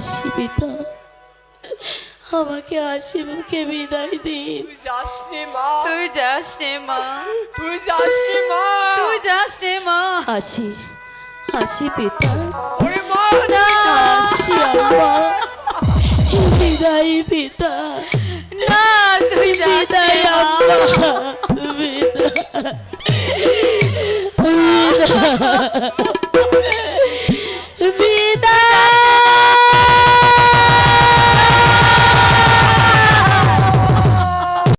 আসি পিতা আমাকে আসি মুখে বিদায় দিন। তুই যাস নে মা। তুই যাস নে মা। তুই যাস নে মা। তুই যাস নে মা। আসি আসি পিতা। ওরে মা। আসি আম্মা। বিদায় পিতা। না তুই যাস নে আম্মা। বিদায়। বিদায়।